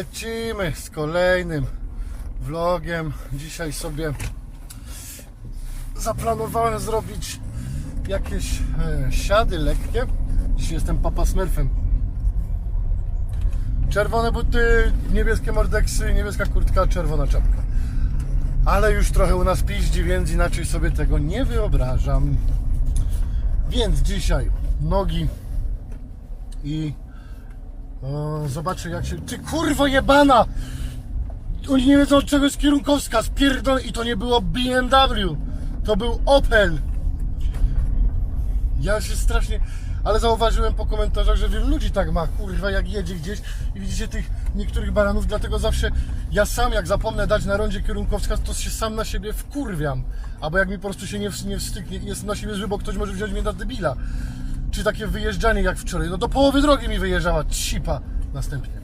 lecimy z kolejnym vlogiem. Dzisiaj sobie zaplanowałem zrobić jakieś e, siady lekkie. Dzisiaj jestem papa smurfem. Czerwone buty, niebieskie mordeksy, niebieska kurtka, czerwona czapka. Ale już trochę u nas piździ, więc inaczej sobie tego nie wyobrażam. Więc dzisiaj nogi i o, zobaczę jak się... Ty kurwo jebana! Oni nie wiedzą od czego jest kierunkowska, spierdol i to nie było BMW, to był Opel. Ja się strasznie... Ale zauważyłem po komentarzach, że wielu ludzi tak ma, kurwa, jak jedzie gdzieś i widzicie tych niektórych baranów, dlatego zawsze ja sam, jak zapomnę dać na rondzie kierunkowska, to się sam na siebie wkurwiam. Albo jak mi po prostu się nie, nie wstyknie i jest na siebie zły, bo ktoś może wziąć mnie na debila. Czy takie wyjeżdżanie jak wczoraj, no do połowy drogi mi wyjeżdżała cipa. Następnie.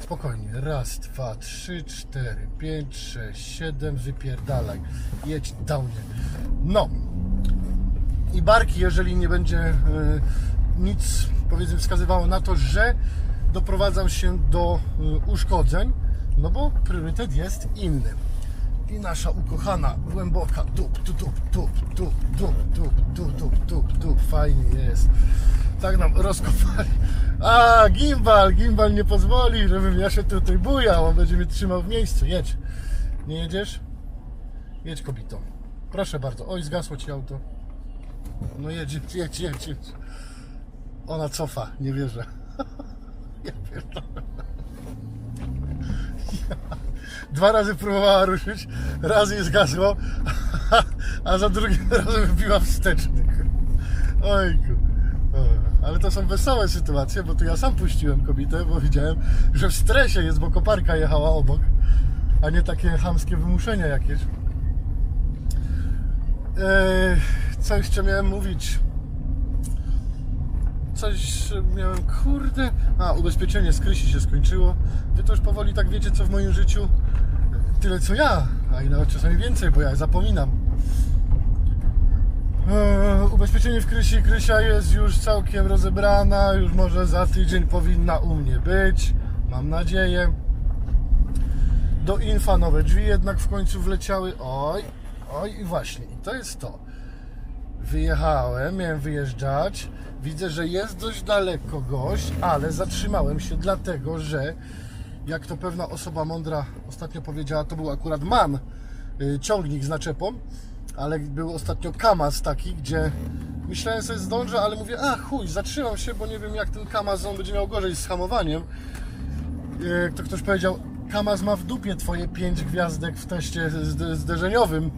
Spokojnie. Raz, dwa, trzy, cztery, pięć, sześć, siedem, wypierdalaj. Jedź downie. No, i barki, jeżeli nie będzie e, nic powiedzmy wskazywało na to, że doprowadzam się do e, uszkodzeń, no bo priorytet jest inny. I nasza ukochana, głęboka dup, dup, dup, dup, dup, dup, dup, dup, dup, dup, dup, fajnie jest. Tak nam rozkopali. A, gimbal, gimbal nie pozwoli, żebym ja się tutaj bujał, on będzie mnie trzymał w miejscu. Jedź. Nie jedziesz? Jedź kobito. Proszę bardzo. Oj, zgasło ci auto. No jedź, jedź, jedź, jedź. Ona cofa, nie wierzę. Ja pierdolę. Dwa razy próbowała ruszyć, raz jej zgasło, a za drugim razem wybiła wsteczny. Ojku. Ale to są wesołe sytuacje, bo tu ja sam puściłem kobietę, bo widziałem, że w stresie jest, bo koparka jechała obok, a nie takie chamskie wymuszenia jakieś. Eee, co jeszcze miałem mówić? Coś miałem, kurde. A, ubezpieczenie z Krysi się skończyło. Wy to już powoli tak wiecie, co w moim życiu. Tyle co ja, a i nawet czasami więcej, bo ja zapominam. Eee, ubezpieczenie w Krysi. Krysia jest już całkiem rozebrana. Już może za tydzień powinna u mnie być. Mam nadzieję. Do infa nowe drzwi jednak w końcu wleciały. Oj, oj i właśnie. To jest to. Wyjechałem, miałem wyjeżdżać. Widzę, że jest dość daleko gość, ale zatrzymałem się dlatego, że jak to pewna osoba mądra ostatnio powiedziała, to był akurat MAN, y, ciągnik z naczepą, ale był ostatnio Kamaz taki, gdzie myślałem sobie zdążę, ale mówię, a chuj, zatrzymam się, bo nie wiem jak ten Kamaz, on będzie miał gorzej z hamowaniem. Y, To ktoś powiedział, Kamaz ma w dupie twoje pięć gwiazdek w teście zde- zderzeniowym,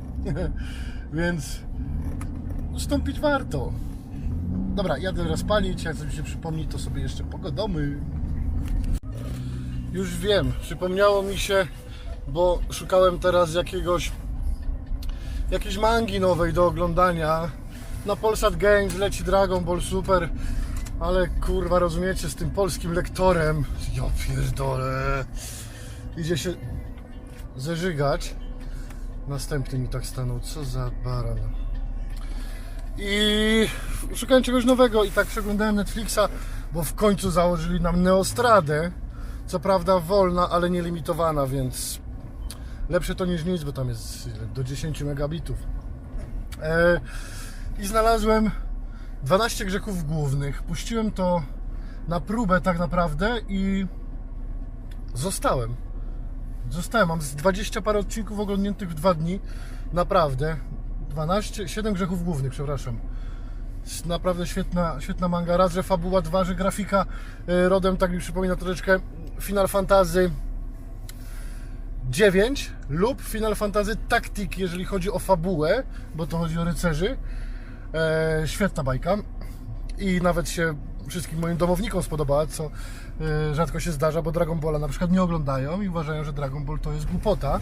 więc ustąpić warto. Dobra, jadę rozpalić, jak coś mi się przypomni, to sobie jeszcze pogodomy. Już wiem, przypomniało mi się, bo szukałem teraz jakiegoś jakiejś mangi nowej do oglądania. Na Polsat Games leci Dragon Ball Super, ale kurwa rozumiecie, z tym polskim lektorem, ja pierdolę, idzie się zeżygać. Następny mi tak stanął, co za baran. I szukałem czegoś nowego i tak przeglądałem Netflixa, bo w końcu założyli nam Neostradę. Co prawda wolna, ale nielimitowana, więc lepsze to niż nic, bo tam jest do 10 megabitów. E, I znalazłem 12 grzechów głównych. Puściłem to na próbę tak naprawdę i zostałem. Zostałem, mam z 20 parę odcinków oglądniętych w dwa dni. Naprawdę. 12, 7 grzechów głównych, przepraszam. Naprawdę świetna, świetna manga. Raz, że fabuła, dwa, że grafika e, rodem, tak mi przypomina troszeczkę Final Fantasy 9 lub Final Fantasy Tactic, jeżeli chodzi o fabułę, bo to chodzi o rycerzy. E, świetna bajka. I nawet się wszystkim moim domownikom spodobała, co e, rzadko się zdarza, bo Dragon Balla na przykład nie oglądają i uważają, że Dragon Ball to jest głupota.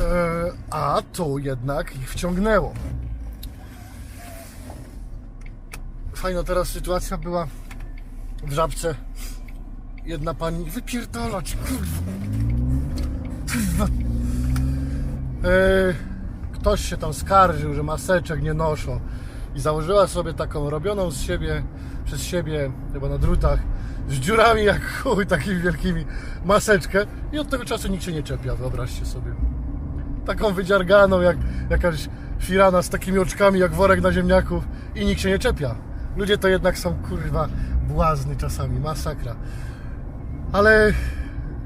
E, a to jednak ich wciągnęło. Fajna teraz sytuacja była w żabce. Jedna pani wypierdalać, kurwa. Kurwa. E, ktoś się tam skarżył, że maseczek nie noszą. i założyła sobie taką robioną z siebie, przez siebie, chyba na drutach, z dziurami jak chuj, takimi wielkimi, maseczkę i od tego czasu nikt się nie czepia, wyobraźcie sobie. Taką wydziarganą jak jakaś firana z takimi oczkami jak worek na ziemniaków i nikt się nie czepia. Ludzie to jednak są kurwa błazny czasami, masakra. Ale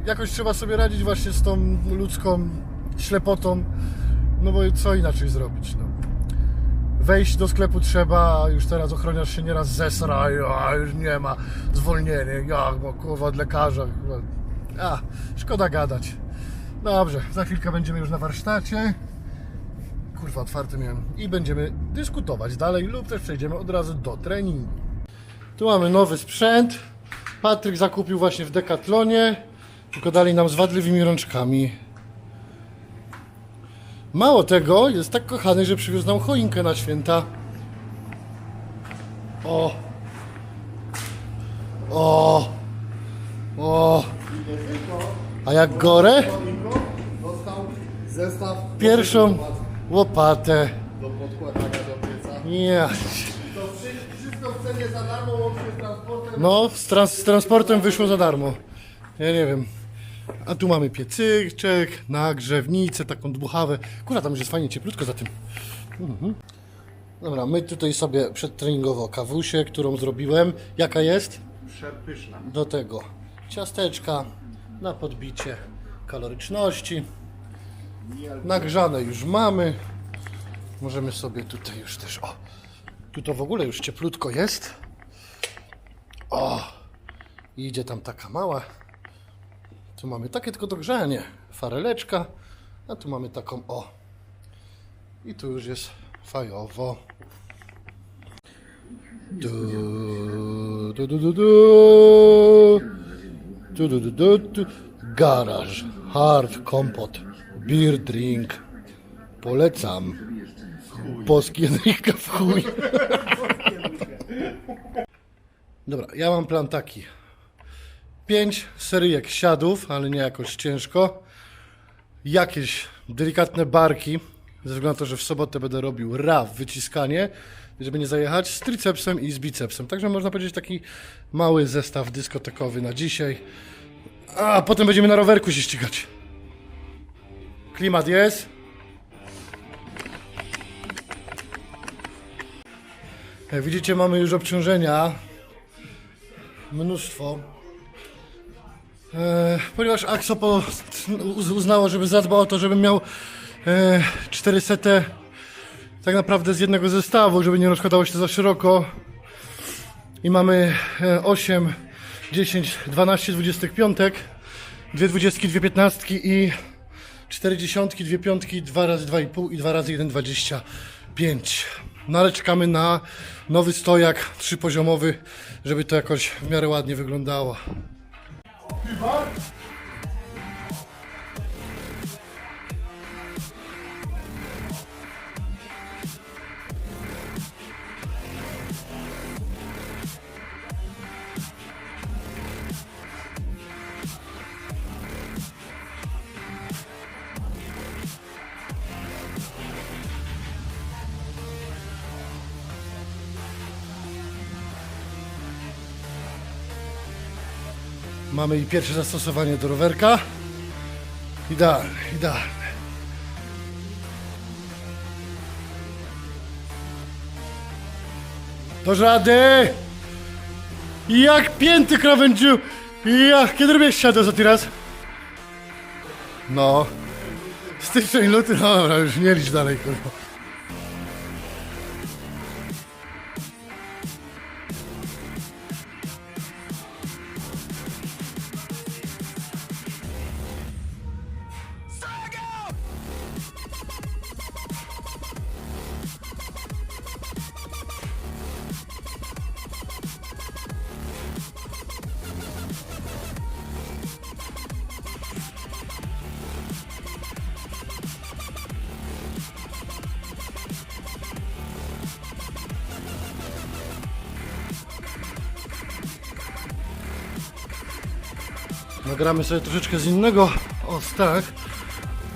jakoś trzeba sobie radzić właśnie z tą ludzką ślepotą, no bo co inaczej zrobić, no. Wejść do sklepu trzeba, już teraz ochroniarz się nieraz zesra, a już nie ma, zwolnienie, jak, bo kurwa od lekarza, kurwa. a, szkoda gadać. Dobrze, za chwilkę będziemy już na warsztacie, kurwa otwarty miałem, i będziemy dyskutować dalej lub też przejdziemy od razu do treningu. Tu mamy nowy sprzęt, Patryk zakupił właśnie w Decathlonie, tylko dali nam z wadliwymi rączkami. Mało tego, jest tak kochany, że przywiózł nam choinkę na święta. O! O! O! A jak gorę? Zestaw Pierwszą łopatę. do podkładania do pieca. Ja. To wszy- wszystko w cenie za darmo, łącznie z transportem. No, z, trans z transportem wyszło za darmo. Ja nie wiem. A tu mamy piecyczek, nagrzewnicę, taką dmuchawę. Kurwa, tam już jest fajnie cieplutko za tym. Mhm. Dobra, my tutaj sobie przedtreningowo kawusię, którą zrobiłem. Jaka jest? Przepyszna. Do tego ciasteczka na podbicie kaloryczności. Nagrzane już mamy. Możemy sobie tutaj już też. O, tu to w ogóle już cieplutko jest. O, idzie tam taka mała. Tu mamy takie tylko do grzania. Fareleczka. A tu mamy taką o. I tu już jest fajowo. Du, du, du, du, du. Du, du, du, du, du. Garaż, hard kompot, beer drink. Polecam. Polski Enrique w chuj. Dobra, ja mam plan taki. Pięć seryjek siadów, ale nie jakoś ciężko. Jakieś delikatne barki, ze względu na to, że w sobotę będę robił RAW, wyciskanie, żeby nie zajechać, z tricepsem i z bicepsem. Także można powiedzieć taki mały zestaw dyskotekowy na dzisiaj. A potem będziemy na rowerku się ścigać. Klimat jest. Jak widzicie, mamy już obciążenia. Mnóstwo. E, ponieważ Axo po, uz- uznało, żeby zadbał o to, żebym miał e, 400 tak naprawdę z jednego zestawu, żeby nie rozkładało się za szeroko. I mamy e, 8, 10, 12, 25, dwie dwudziestki, dwie piętnastki i cztery dziesiątki, dwie piątki, dwa razy dwa i pół i dwa razy jeden dwadzieścia pięć. No ale czekamy na nowy stojak trzypoziomowy, żeby to jakoś w miarę ładnie wyglądało. Mamy i pierwsze zastosowanie do rowerka. Idealne, idealne. Do żady! Jak pięty krawędziu! Ja, kiedy robisz siadę za teraz? No. Styczeń, luty, no dobra, już nie licz dalej, kurwa. Nagramy sobie troszeczkę z innego o tak,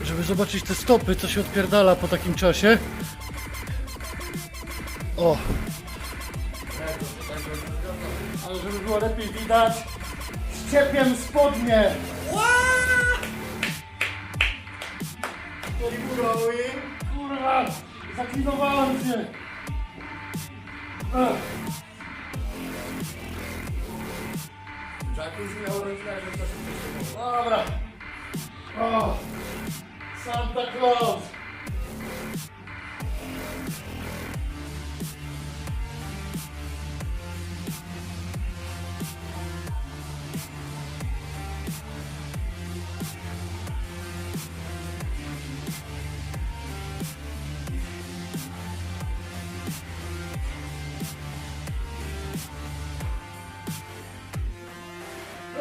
żeby zobaczyć te stopy, co się odpierdala po takim czasie. O! Ale żeby było lepiej widać, ściepiem spodnie! Kurwa! Zaklinowałem się! Ech. Jacuzzi miał rozleżeć, to się. Dobra. O, Santa Claus.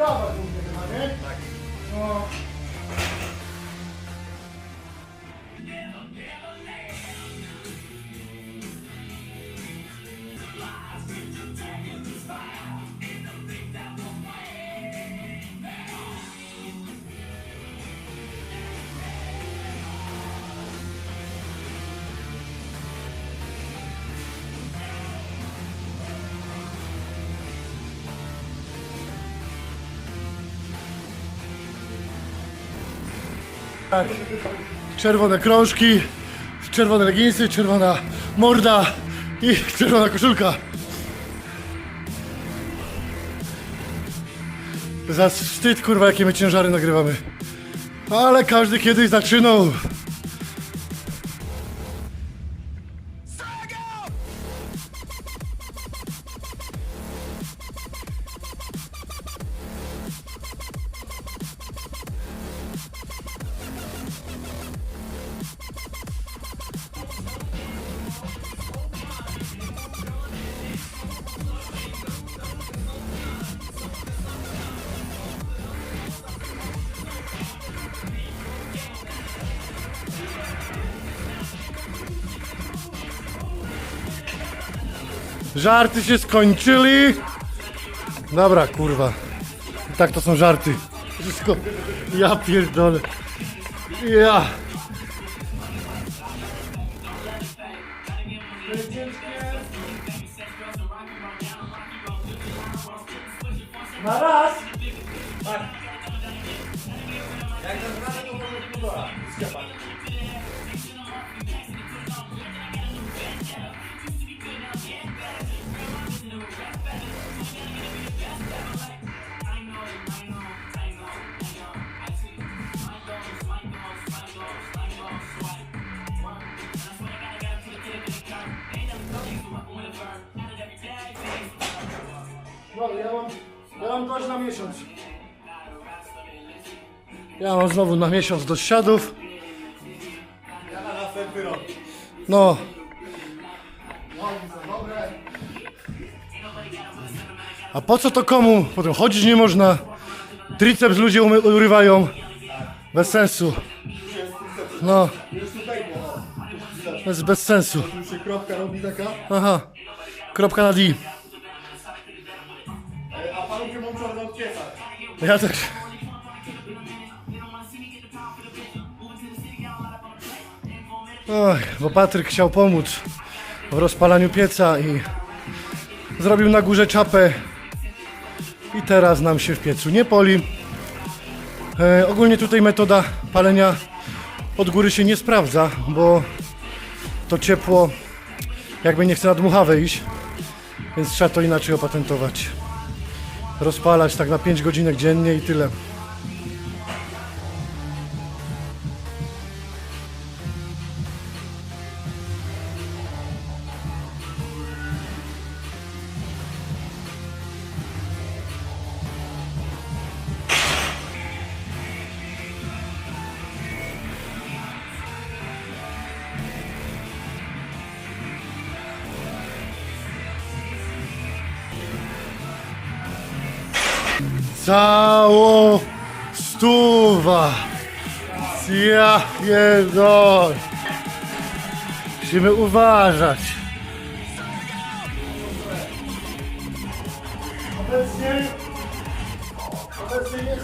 Brawa, głównie chyba, nie? Tak. No. Tak. Czerwone krążki, czerwone leginsy, czerwona morda i czerwona koszulka. Za wstyd, kurwa, jakie my ciężary nagrywamy. Ale każdy kiedyś zaczynał. Żarty się skończyli. Dobra, kurwa. I tak to są żarty. Wszystko. Ja pierdolę. Ja. Mam znowu na miesiąc do siadów. No, a po co to komu? Potem chodzić nie można. Triceps ludzie urywają. Bez sensu. No, to jest bez sensu. Kropka robi taka. Aha, kropka na D. A paluchy mam odciecać. Ja tak. Oj, bo Patryk chciał pomóc w rozpalaniu pieca i zrobił na górze czapę i teraz nam się w piecu nie poli. E, ogólnie tutaj metoda palenia od góry się nie sprawdza, bo to ciepło jakby nie chce na dmuchawę iść, więc trzeba to inaczej opatentować rozpalać tak na 5 godzinek dziennie i tyle. Pierdol. Musimy uważać. Obecnie, obecnie nie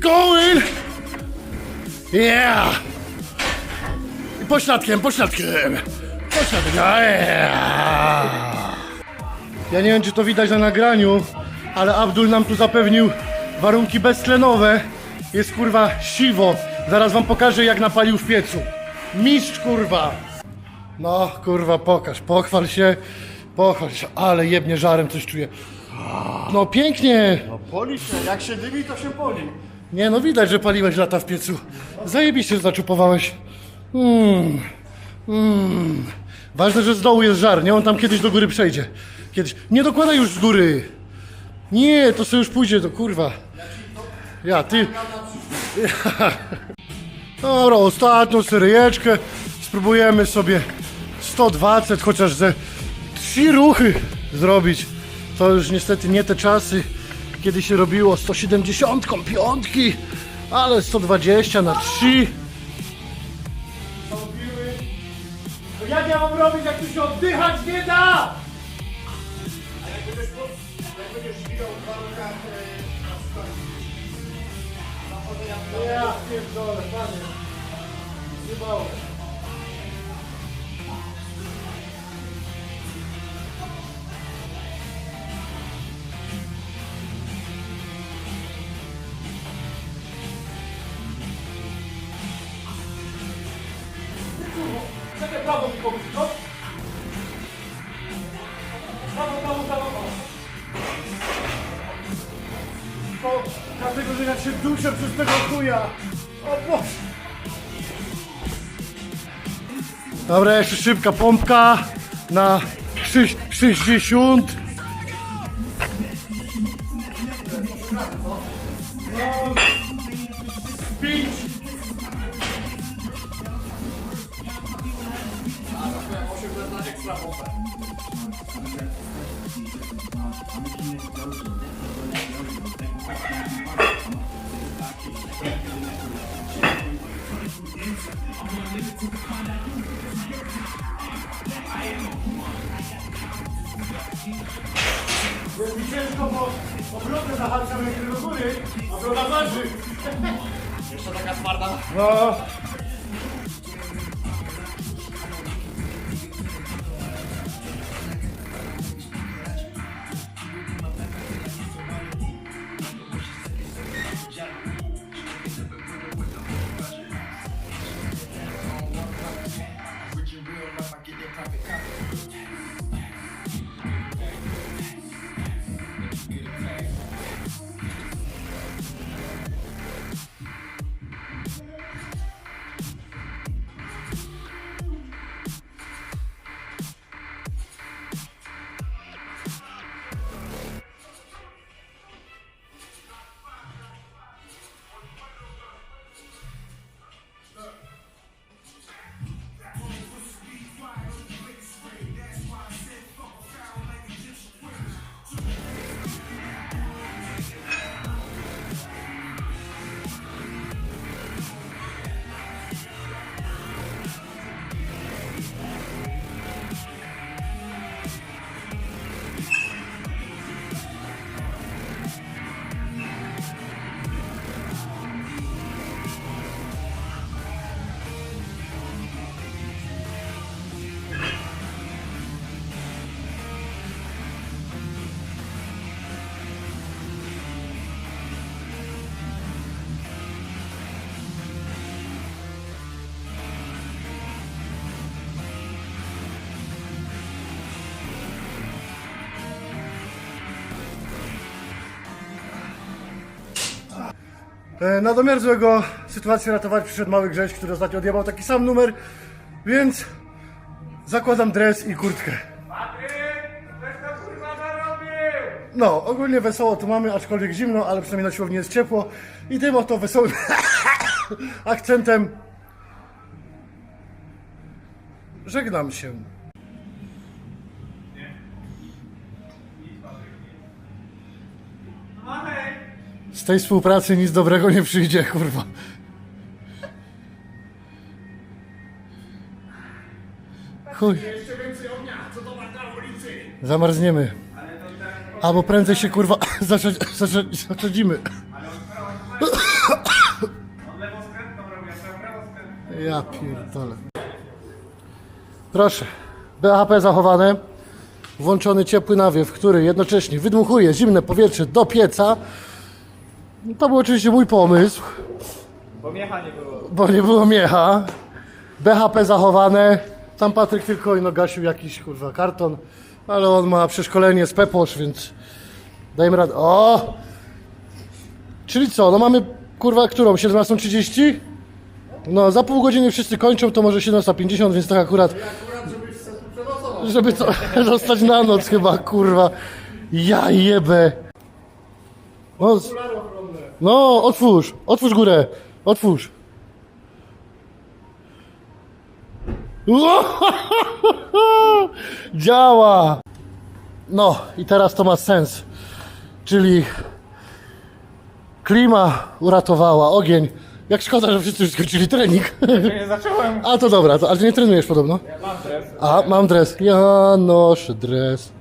going! Yeah! Pośladkiem, pośladkiem! Pośladkiem! Yeah! Ja nie wiem, czy to widać na nagraniu, ale Abdul nam tu zapewnił warunki beztlenowe. Jest kurwa siwo. Zaraz wam pokażę, jak napalił w piecu. Mistrz kurwa! No kurwa, pokaż, pochwal się, pochwal się, ale jebnie żarem coś czuję. No pięknie! Poli się, jak się dymi, to się poli. Nie no, widać, że paliłeś lata w piecu. Zajebiście zaczupowałeś. Mm. Mm. Ważne, że z dołu jest żar, nie? On tam kiedyś do góry przejdzie. Kiedyś. Nie dokładaj już z góry. Nie, to sobie już pójdzie, to kurwa. Ja, ty. Dobra, ostatnią seryjeczkę. Spróbujemy sobie 120, chociaż ze trzy ruchy zrobić. To już niestety nie te czasy, kiedy się robiło 170 piątki, ale 120 na 3. No jak ja mam robić, jak tu się oddychać nie da? Po, jak e, Ja pierdolę, panie. Zjebałem. Czekaj, chuja. O Boże. Dobra, jeszcze szybka pompka na sześć- 60. No, pięć. Zahaczam jak do góry, a broda waży. Jeszcze taka twarda. No. Na domiar złego sytuację ratować przyszedł mały Grześ, który ostatnio odjebał taki sam numer, więc zakładam dres i kurtkę. No, ogólnie wesoło tu mamy, aczkolwiek zimno, ale przynajmniej na siłowni jest ciepło i tym oto wesołym akcentem żegnam się. Z tej współpracy nic dobrego nie przyjdzie, kurwa. Chuj. Zamarzniemy. Albo prędzej się kurwa zaczedzimy. Ja pierdolę. Proszę. BHP zachowane. Włączony ciepły nawiew, który jednocześnie wydmuchuje zimne powietrze do pieca. To był oczywiście mój pomysł, Bo miecha nie było. bo nie było miecha. BHP zachowane. Tam Patryk tylko ino gasił jakiś kurwa karton, ale on ma przeszkolenie z Peposz, więc dajmy radę. O! Czyli co, no mamy kurwa którą? 17.30? No za pół godziny wszyscy kończą, to może 17.50, więc tak akurat, żeby to zostać na noc chyba, kurwa. Ja jebę. No, z-. no otwórz, otwórz górę, otwórz. Działa! No i teraz to ma sens. Czyli klima uratowała, ogień. Jak szkoda, że wszyscy już skończyli trening. Nie zacząłem. A to dobra, to, ale ty nie trenujesz podobno. Mam stres. A, mam dres. Ja noszę dres.